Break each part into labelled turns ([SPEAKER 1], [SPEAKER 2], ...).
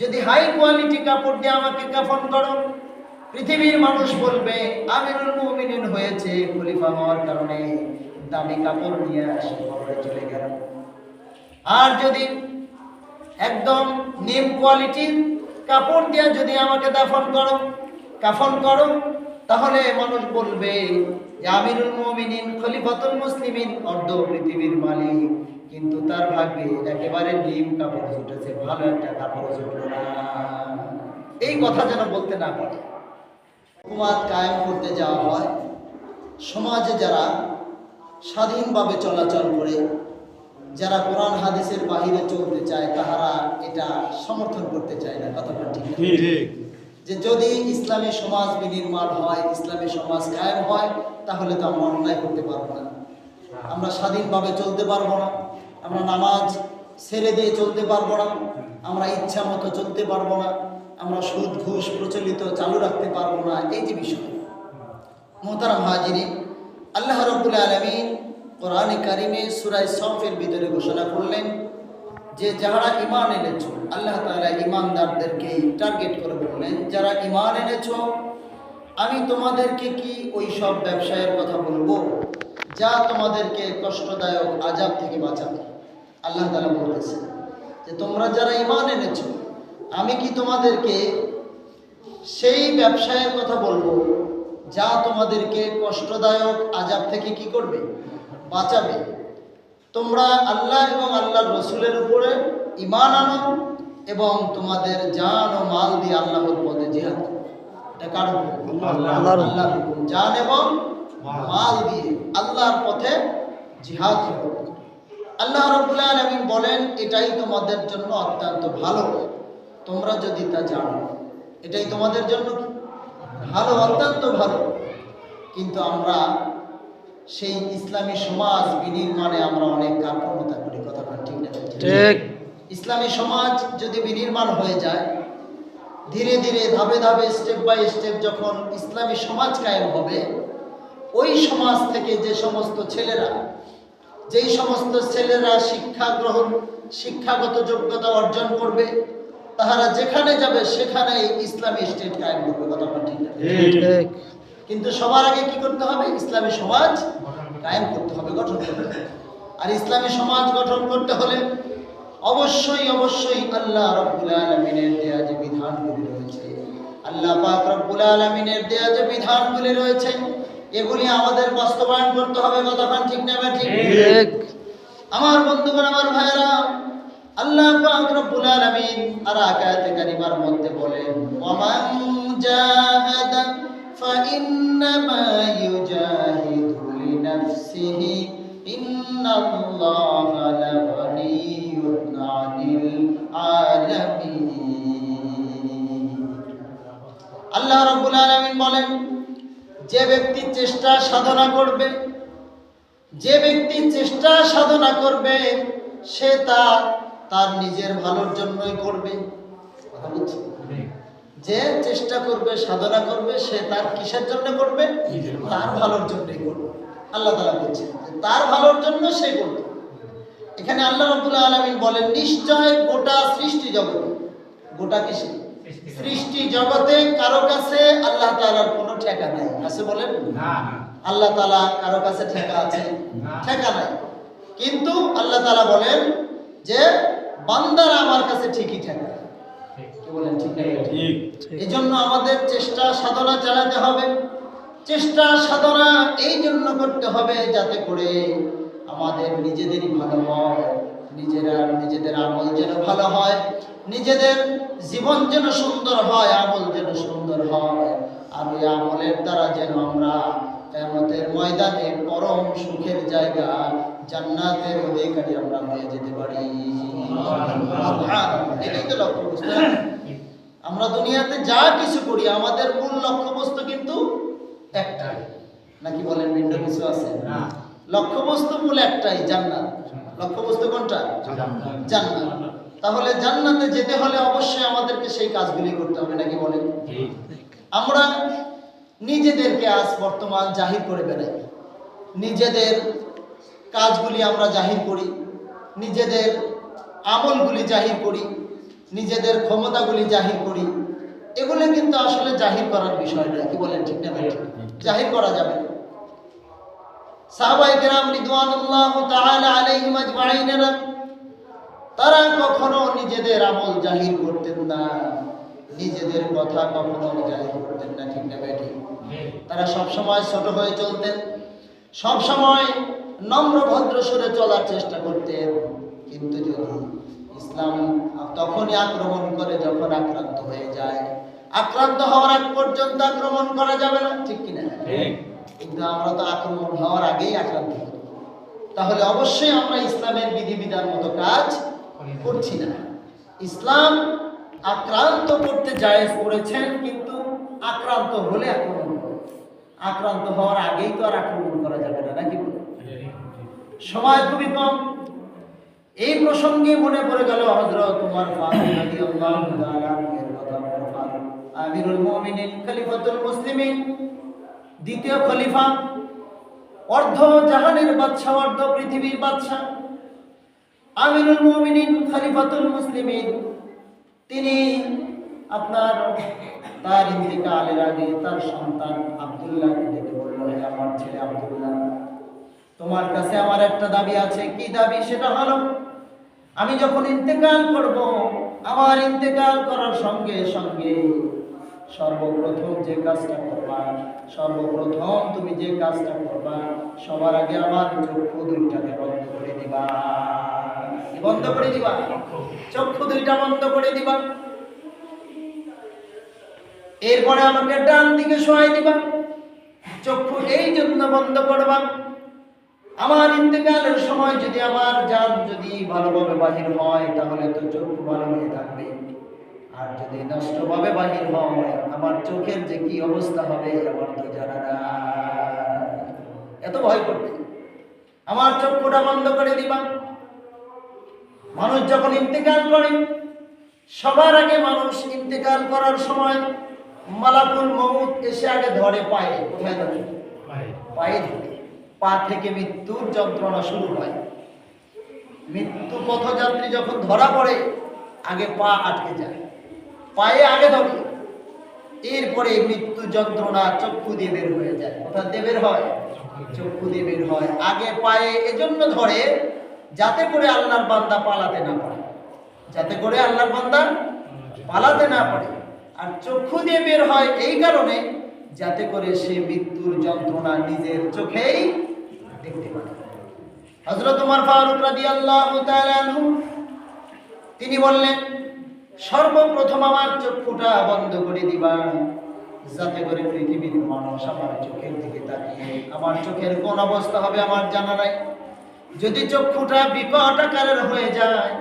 [SPEAKER 1] যদি high quality কাপড় দিয়ে আমাকে কাফন করো, পৃথিবীর মানুষ বলবে, আমিরুল মুমিনিন হয়েছে, খলিফা হওয়ার কারণে দামি কাপড় নিয়ে কবরে চলে গেল। আর যদি একদম নিম কোয়ালিটির কাপড় দিয়ে যদি আমাকে দাফন করো, কাফন করো, তাহলে মানুষ বলবে আমিরুল মুমিনিন, খলিফাতুল মুসলিমিন, অর্ধ পৃথিবীর মালিক। কিন্তু তার ভাগ্যে একেবারে নিম কাপড় জুটেছে, ভালো একটা কাপড় জুটলো না। এই কথা যেন বলতে না পারে। হুকুমাত কায়েম করতে যাওয়া হয়। সমাজে যারা স্বাধীনভাবে চলাচল করে, যারা কোরআন হাদিসের বাহিরে চলতে চায়, তাহারা এটা সমর্থন করতে চায় না। কথাটা ঠিক? যে যদি ইসলামী সমাজ বিনির্মাণ হয়, ইসলামী সমাজ কায়েম হয়, তাহলে তো আমরা অন্যায় করতে পারব না। আমরা স্বাধীনভাবে চলতে পারব না। আমরা নামাজ ছেড়ে দিয়ে চলতে পারব না। আমরা ইচ্ছা মতো চলতে পারব না। আমরা সুদ, ঘুষ প্রচলিত চালু রাখতে পারব না। এই যে বিষয়। মোহতারাম হাজিরি আল্লাহ রব্বুল আলমিন কোরআনে কারিমে সুরাই সফের ভিতরে ঘোষণা করলেন যে যারা ইমান এনেছো, আল্লাহ তালা ইমানদারদেরকে টার্গেট করে বললেন, যারা ইমান এনেছ, আমি তোমাদেরকে কি ওই সব ব্যবসায়ের কথা বলব? যা তোমাদেরকে কষ্টদায়ক আজাব থেকে বাঁচাবে। আল্লাহ তাআলা বলতেছে, যে তোমরা যারা ইমান এনেছো, আমি কি তোমাদেরকে সেই ব্যবসায়ের কথা বলব, যা তোমাদেরকে কষ্টদায়ক আজাব থেকে কি করবে? বাঁচাবে? তোমরা আল্লাহ এবং আল্লাহর রসুলের উপরে ইমান আনো এবং তোমাদের জান ও মাল দিয়ে আল্লাহর পদে জিহাদ এটা কার
[SPEAKER 2] আল্লাহর হুকুম।
[SPEAKER 1] জান এবং মাল। দিয়ে আল্লাহর পথে জিহাদ। আল্লাহ রবুল্লাহ আলমিন বলেন এটাই তোমাদের জন্য অত্যন্ত ভালো তোমরা যদি তা জানো এটাই তোমাদের জন্য ভালো অত্যন্ত ভালো। কিন্তু আমরা সেই ইসলামী সমাজ বিনির্মাণে আমরা অনেক কার্পণ্যতা করি কথাটা ঠিক না?
[SPEAKER 2] ঠিক।
[SPEAKER 1] ইসলামী সমাজ যদি বিনির্মাণ হয়ে যায় ধীরে ধীরে ধাপে ধাপে স্টেপ বাই স্টেপ যখন ইসলামী সমাজ কায়েম হবে ওই সমাজ থেকে যে সমস্ত ছেলেরা যেই সমস্ত ছেলেরা শিক্ষা গ্রহণ শিক্ষাগত যোগ্যতা অর্জন করবে তাহারা যেখানে যাবে সেখানে ইসলামী স্টেট কায়েম করবে কথাটা ঠিক না?
[SPEAKER 2] ঠিক।
[SPEAKER 1] কিন্তু সবার আগে কি করতে হবে? ইসলামী সমাজ কায়েম করতে হবে গঠন করতে হবে। আর ইসলামী সমাজ গঠন করতে হলে অবশ্যই অবশ্যই আল্লাহ রব্বুল আলমিনের দেয়া যে বিধানগুলি রয়েছে আল্লাহ পাক রব্বুল আলমিনের দেয়া যে বিধানগুলি রয়েছে এগুলি আমাদের বাস্তবায়ন করতে হবে কতক্ষণ ঠিক না ঠিক?
[SPEAKER 2] ঠিক।
[SPEAKER 1] আমার বন্ধুগণ আমার ভাইরা আল্লাহ পাক রব্বুল আলামিন আর আয়াতে কারিমার মধ্যে বলেন ওয়ামান জাহাদা ফাইন্নামা ইউজাহিদু লিনাফসিহি ইন্নাল্লাহা লাগানিয়্যুন আনিল আলামিন আল্লাহ রাব্বুল আলামিন বলেন, যে ব্যক্তি চেষ্টা সাধনা করবে, যে ব্যক্তি চেষ্টা সাধনা করবে, সে তা তার নিজের ভালোর জন্যই করবে কথা? যে চেষ্টা করবে সাধনা করবে সে তার কিসের জন্য করবে? তার ভালোর জন্যই করবে। আল্লাহ তালা বলছেন তার ভালোর জন্য সে করবে। এখানে আল্লাহ রবুল্লাহ আলমিন বলেন নিশ্চয় গোটা সৃষ্টি জগতে গোটা কিসে? সৃষ্টি জগতে। কারও কাছে আল্লাহ তালার কোনো ঠেকা নাই। আছে বলেন? আল্লাহ তালা কারও কাছে ঠেকা আছে? ঠেকা নাই। কিন্তু আল্লাহ তালা বলেন যে বান্দারা আমার কাছে ঠিকই ঠেকা। কি বলেন ঠিক না এই জন্য আমাদের চেষ্টা সাধনা চালাতে হবে। চেষ্টা সাধনা এই জন্য করতে হবে যাতে করে আমাদের নিজেদেরই ভালো হয় নিজেরা নিজেদের আমল যেন ভালো হয় নিজেদের জীবন যেন সুন্দর হয় আমল যেন সুন্দর হয় আর ওই আমলের দ্বারা যেন আমরা কেমতের ময়দানে পরম সুখের জায়গা জান্নাতের অধিকারী আমরা হয়ে যেতে পারি। এটাই তো আমরা দুনিয়াতে যা কিছু করি আমাদের মূল লক্ষ্যবস্তু কিন্তু একটাই। নাকি বলেন ভিন্ন কিছু আছে? লক্ষ্যবস্তু মূল একটাই জান্নাত। লক্ষ্যবস্তু কোনটা? জান্নাত। তাহলে জান্নাতে যেতে হলে অবশ্যই আমাদেরকে সেই কাজগুলি করতে হবে নাকি বলেন? আমরা নিজেদেরকে আজ বর্তমান জাহির করে বেড়াই নিজেদের কাজগুলি আমরা জাহির করি, নিজেদের আমলগুলি জাহির করি, নিজেদের ক্ষমতাগুলি জাহির করি। এগুলো কিন্তু আসলে জাহির করার বিষয় নয়, কি বলেন ঠিক না ভাই? জাহির করা যাবে তারা কখনো নিজেদের আমল জাহির করতেন না। নিজেদের কথা কখনো জাহির করতেন না, ঠিক না ভাই? ঠিক তারা সব সময় ছোট হয়ে চলতেন সব সময় নম্র ভদ্র সুরে চলার চেষ্টা করতেন। কিন্তু যদি ইসলাম তখনই আক্রমণ করে যখন আক্রান্ত হয়ে যায় আক্রান্ত হওয়ার আগ পর্যন্ত আক্রমণ করা যাবে না ঠিক কিনা কিন্তু আমরা তো আক্রমণ হওয়ার আগেই আক্রান্ত তাহলে অবশ্যই আমরা ইসলামের বিধিবিধান মতো কাজ করছি না। ইসলাম আক্রান্ত করতে জায়েজ করেছেন কিন্তু আক্রান্ত হলে আক্রমণ করো। আক্রান্ত হওয়ার আগেই তো আর আক্রমণ করা যাবে না নাকি? সময় খুবই কম। এই প্রসঙ্গে মনে পড়ে গেল ওমর ফারুক আমিরুল মুমিনিন খলিফাতুল মুসলিমিন দ্বিতীয় খলিফা অর্ধ জাহানের বাদশা অর্ধ পৃথিবীর বাদশা আমিরুল মুমিনিন খলিফাতুল মুসলিমিন তিনি আপনার তার ইন্তিকালের আগে তার সন্তান আব্দুল্লাহকে ডেকে বলল, হে আমার ছেলে আব্দুল্লাহ, তোমার কাছে আমার একটা দাবি আছে। কি দাবি? সেটা হলো, আমি যখন ইন্তেকাল করব, আমার ইন্তেকাল করার সঙ্গে সঙ্গে সর্বপ্রথম যে কাজটা করবা, সর্বপ্রথম তুমি যে কাজটা করবা, সবার আগে আমার চক্ষু দুইটাকে বন্ধ করে দিবা। বন্ধ করে দিবা? চক্ষু দুইটা বন্ধ করে দিবা। এরপরে আমাকে ডান দিকে শোয়াই দিবা। চক্ষু এই জন্য বন্ধ করবা। আমার ইন্তেকালের সময় যদি আমার জান যদি ভালোভাবে বাহির হয়, তাহলে তো চক্ষু ভালো হয়ে থাকবে। আর যদি নষ্টভাবে বাহির হয়, আমার চোখের যে কি অবস্থা হবে আমার তো জানা নাই। এত ভয় করবে। আমার চক্ষুটা বন্ধ করে দিবা। মানুষ যখন ইন্তেকাল করে, সবার আগে মানুষ ইন্তেকাল করার সময় মালাকুল মৌত এসে আগে ধরে পায়ে কোথায় ধরে? পায়ে ধরে। পা থেকে মৃত্যুর যন্ত্রণা শুরু হয়। মৃত্যু পথযাত্রী যখন ধরা পড়ে আগে পা আটকে যায়। পায়ে আগে ধরে। এরপরে মৃত্যু যন্ত্রণা চক্ষু দিয়ে বের হয়ে যায়। কোথা দিয়ে বের হয়? চক্ষু দিয়ে বের হয়। আগে পায়ে এজন্য ধরে যাতে করে আল্লাহর বান্দা পালাতে না পারে। যাতে করে আল্লাহর বান্দা পালাতে না পারে। আর চক্ষু দিয়ে বের হয় এই কারণে যাতে করে সে মৃত্যুর যন্ত্রণা নিজের চোখেই দেখতে পারে হযরত ওমর ফারুক রাদিয়াল্লাহু তাআলা আনহু, তিনি বললেন, সর্বপ্রথম আমার চক্ষুটা বন্ধ করে দিবা যাতে করে পৃথিবীর মানুষ আমার চোখের দিকে তাকিয়ে, আমার চোখের কোন অবস্থা হবে আমার জানা নাই। যদি চক্ষুটা বিকট আকারের হয়ে যায়,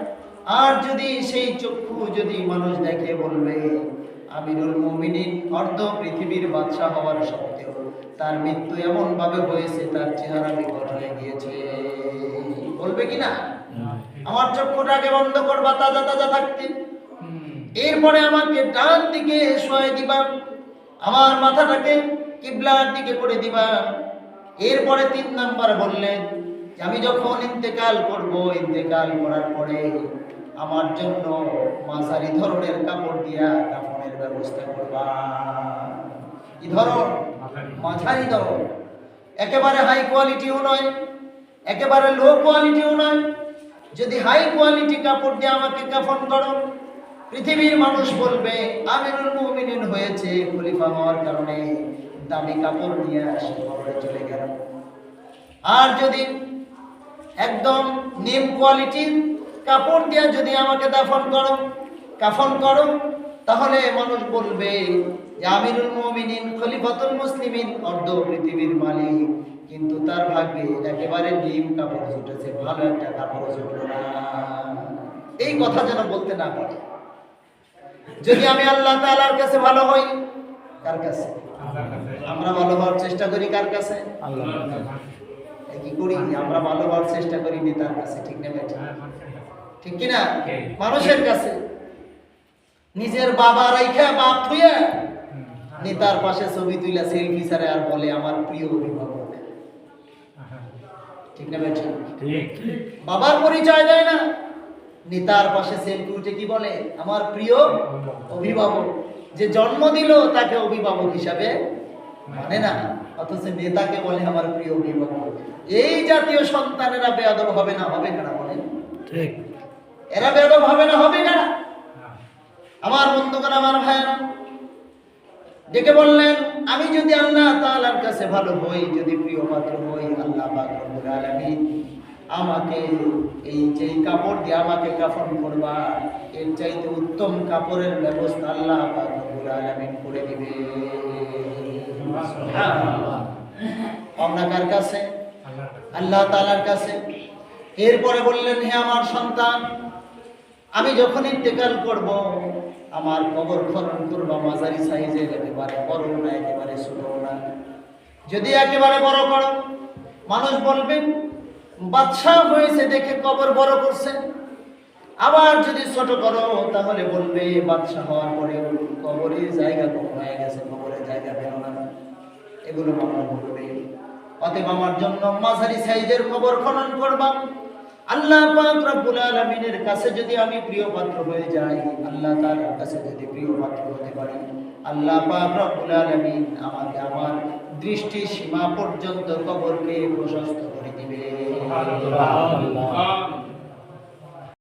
[SPEAKER 1] আর যদি সেই চক্ষু যদি মানুষ দেখে বলবে আমিরুল মুমিনিন অর্ধ পৃথিবীর বাদশাহ হওয়ার সত্ত্বেও তার মৃত্যু এমন ভাবে হয়েছে তার চেহারা বিকট হয়ে গিয়েছে। বলবে কি না? আমার চক্ষুটাকে বন্ধ করবা তাজা তাজা থাকতে। এরপরে আমাকে ডান দিকে শোয়াই দিবা আমার মাথাটাকে কিবলার দিকে করে দিবা। এরপরে তিন নাম্বার বললেন যে আমি যখন ইন্তেকাল করব ইন্তেকাল করার পরে আমার জন্য মাঝারি ধরনের কাপড় দিয়া কাপড়ের ব্যবস্থা করবা। কি ধরন? মাঝারি। ধরন। একেবারে হাই কোয়ালিটিও নয় একেবারে লো কোয়ালিটিও নয়। যদি হাই কোয়ালিটি কাপড় দিয়ে আমাকে কাফন করো পৃথিবীর মানুষ বলবে আমিরুল মুমিনিন হয়েছে খলিফা হওয়ার কারণে দামি কাপড় নিয়ে আসে কবরে চলে গেল। আর যদি একদম নিম কোয়ালিটির কাপড় দিয়ে যদি আমাকে দাফন করো কাফন করো তাহলে মানুষ বলবে যে আমিরুল মুমিনিন খলিফাতুল মুসলিমিন অর্ধ পৃথিবীর মালিক। কিন্তু তার ভাগ্যে একেবারে নিম কাপড় জুটেছে ভালো একটা কাপড় জুটলো না। এই কথা যেন বলতে না পারে। যদি আমি আল্লাহ তাআলার কাছে ভালো হই কার কাছে? আমরা ভালো হওয়ার চেষ্টা করি কার কাছে? কি করি? আমরা ভালো হওয়ার চেষ্টা করি নেতার কাছে ঠিক না? ঠিক কি? না মানুষের কাছে। নিজের বাবা রাইখা বাপ থুইয়া নেতার পাশে ছবি তুইলা সেলফি ছাড়ে আর বলে আমার প্রিয় অভিভাবক। ঠিক না বাবার পরিচয় দেয় না। নেতার পাশে সেলফি উঠে কি বলে আমার প্রিয় অভিভাবক। যে জন্ম দিল তাকে অভিভাবক হিসাবে মানে না অথচ নেতাকে বলে আমার প্রিয় অভিভাবক। এই জাতীয় সন্তানেরা বেয়াদব হবে না হবে কেনা বলেন?
[SPEAKER 2] ঠিক।
[SPEAKER 1] এরা বেয়াদব হবে না হবে কেনা আমার বন্ধুগণ আমার ভাইয়েরা ডেকে বললেন আমি যদি আল্লাহ তাআলার কাছে ভালো হই যদি প্রিয় পাত্র হই আল্লাহ পাক রব্বুল আলামিন আমাকে এই যে কাপড় দিয়ে আমাকে কাফন করবা এর চাইতে উত্তম কাপড়ের ব্যবস্থা আল্লাহ পাক রব্বুল আলামিন করে দিবে। আমরা কার কাছে। আল্লাহ তাআলার কাছে। এরপরে বললেন হে আমার সন্তান আমি যখন ইন্তেকাল করব, আমার কবর খনন করবা, মাঝারি সাইজের একেবারে, বড় না, একেবারে ছোট না। যদি একেবারে বড় করো, মানুষ বলবে, বাদশাহ হয়েছে দেখে কবর বড় করছে। আবার যদি ছোট করো, তাহলে বলবে, বাদশাহ হওয়ার পরে কবরের জায়গা কম হয়ে গেছে, কবরের জায়গা পেল না। এগুলো মানুষ বলবে। অতএব আমার জন্য মাঝারি সাইজের কবর খনন করবা। আল্লাহ পাক রব্বুল আলামিনের কাছে যদি আমি প্রিয় পাত্র হয়ে যাই, আল্লাহ তাআলার কাছে যদি প্রিয় পাত্র হতে পারি, আল্লাহ পাক রব্বুল আলামিন আমাকে আমার দৃষ্টি সীমা পর্যন্ত কবরকে প্রশস্ত করে দিবে
[SPEAKER 2] আল্লাহ